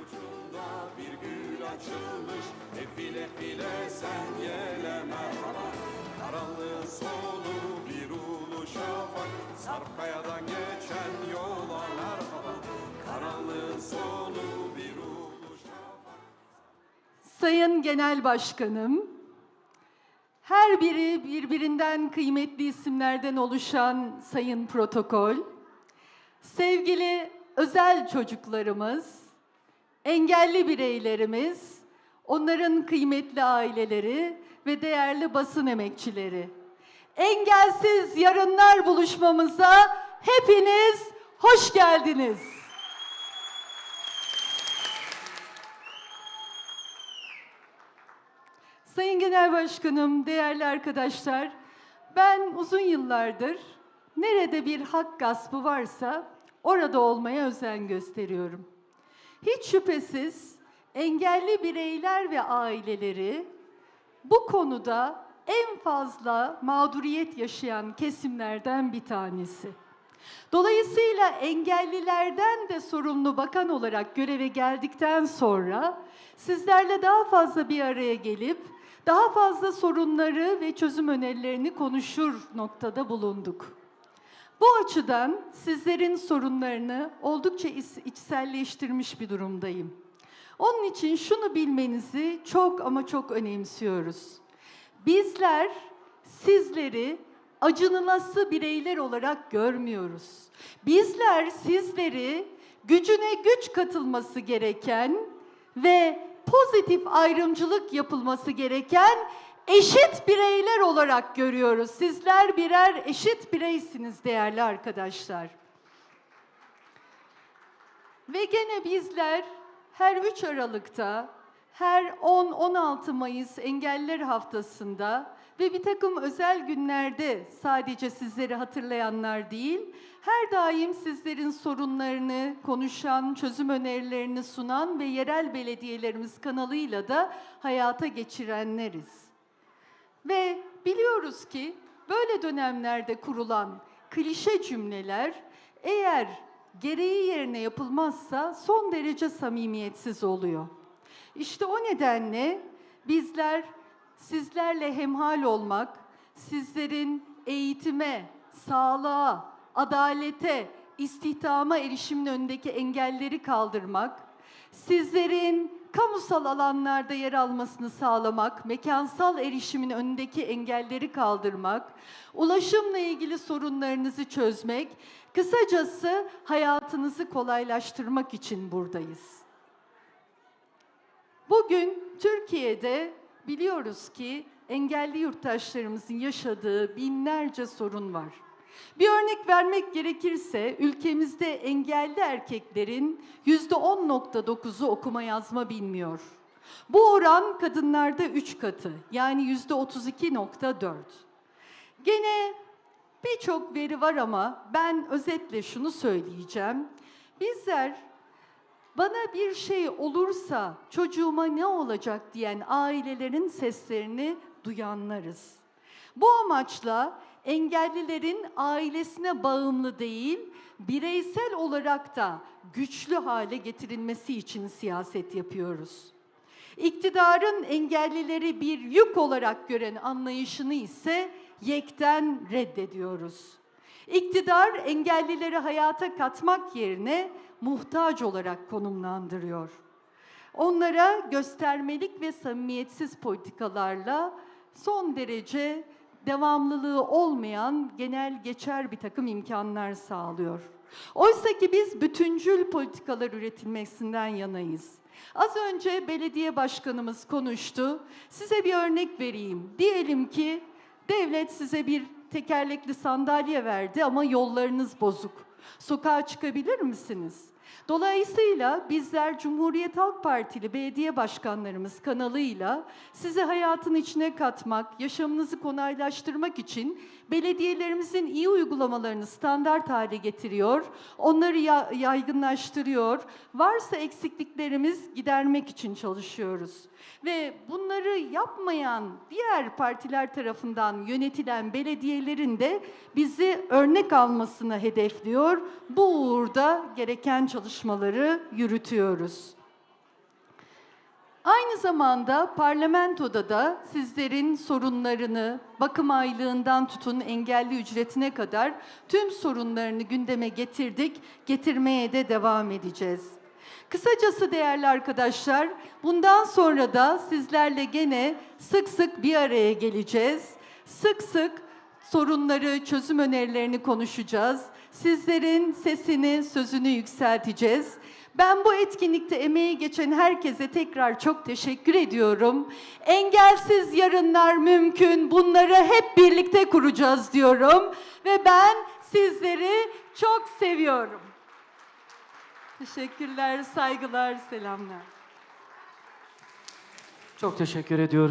ucunda bir gül açılmış. Efile file sen yele Karanlığın sonu bir ulu şafak Sarp kayadan geçen yola merhaba Karanlığın sonu bir ulu şafak Sayın Genel Başkanım, her biri birbirinden kıymetli isimlerden oluşan Sayın Protokol, sevgili özel çocuklarımız, engelli bireylerimiz, onların kıymetli aileleri ve değerli basın emekçileri. Engelsiz Yarınlar buluşmamıza hepiniz hoş geldiniz. Sayın Genel Başkanım, değerli arkadaşlar, ben uzun yıllardır nerede bir hak gaspı varsa orada olmaya özen gösteriyorum. Hiç şüphesiz engelli bireyler ve aileleri bu konuda en fazla mağduriyet yaşayan kesimlerden bir tanesi. Dolayısıyla engellilerden de sorumlu bakan olarak göreve geldikten sonra sizlerle daha fazla bir araya gelip daha fazla sorunları ve çözüm önerilerini konuşur noktada bulunduk. Bu açıdan sizlerin sorunlarını oldukça iç- içselleştirmiş bir durumdayım. Onun için şunu bilmenizi çok ama çok önemsiyoruz. Bizler sizleri acınılası bireyler olarak görmüyoruz. Bizler sizleri gücüne güç katılması gereken ve pozitif ayrımcılık yapılması gereken eşit bireyler olarak görüyoruz. Sizler birer eşit bireysiniz değerli arkadaşlar. Ve gene bizler her 3 Aralık'ta, her 10-16 Mayıs Engelliler Haftası'nda ve bir takım özel günlerde sadece sizleri hatırlayanlar değil, her daim sizlerin sorunlarını konuşan, çözüm önerilerini sunan ve yerel belediyelerimiz kanalıyla da hayata geçirenleriz. Ve biliyoruz ki böyle dönemlerde kurulan klişe cümleler eğer gereği yerine yapılmazsa son derece samimiyetsiz oluyor. İşte o nedenle bizler sizlerle hemhal olmak, sizlerin eğitime, sağlığa, adalete, istihdama erişimin önündeki engelleri kaldırmak, sizlerin kamusal alanlarda yer almasını sağlamak, mekansal erişimin önündeki engelleri kaldırmak, ulaşımla ilgili sorunlarınızı çözmek, kısacası hayatınızı kolaylaştırmak için buradayız. Bugün Türkiye'de biliyoruz ki engelli yurttaşlarımızın yaşadığı binlerce sorun var. Bir örnek vermek gerekirse ülkemizde engelli erkeklerin %10.9'u okuma yazma bilmiyor. Bu oran kadınlarda 3 katı yani %32.4. Gene birçok veri var ama ben özetle şunu söyleyeceğim. Bizler bana bir şey olursa çocuğuma ne olacak diyen ailelerin seslerini duyanlarız. Bu amaçla engellilerin ailesine bağımlı değil, bireysel olarak da güçlü hale getirilmesi için siyaset yapıyoruz. İktidarın engellileri bir yük olarak gören anlayışını ise yekten reddediyoruz. İktidar engellileri hayata katmak yerine muhtaç olarak konumlandırıyor. Onlara göstermelik ve samimiyetsiz politikalarla son derece devamlılığı olmayan genel geçer bir takım imkanlar sağlıyor. Oysa ki biz bütüncül politikalar üretilmesinden yanayız. Az önce belediye başkanımız konuştu. Size bir örnek vereyim. Diyelim ki devlet size bir tekerlekli sandalye verdi ama yollarınız bozuk. Sokağa çıkabilir misiniz? Dolayısıyla bizler Cumhuriyet Halk Partili belediye başkanlarımız kanalıyla sizi hayatın içine katmak, yaşamınızı kolaylaştırmak için belediyelerimizin iyi uygulamalarını standart hale getiriyor, onları ya- yaygınlaştırıyor, varsa eksikliklerimiz gidermek için çalışıyoruz. Ve bunları yapmayan diğer partiler tarafından yönetilen belediyelerin de bizi örnek almasını hedefliyor. Bu uğurda gereken çalışmaları yürütüyoruz. Aynı zamanda parlamentoda da sizlerin sorunlarını, bakım aylığından tutun engelli ücretine kadar tüm sorunlarını gündeme getirdik, getirmeye de devam edeceğiz. Kısacası değerli arkadaşlar, bundan sonra da sizlerle gene sık sık bir araya geleceğiz. Sık sık sorunları, çözüm önerilerini konuşacağız. Sizlerin sesini, sözünü yükselteceğiz. Ben bu etkinlikte emeği geçen herkese tekrar çok teşekkür ediyorum. Engelsiz yarınlar mümkün. Bunları hep birlikte kuracağız diyorum ve ben sizleri çok seviyorum. Teşekkürler, saygılar, selamlar. Çok teşekkür ediyoruz.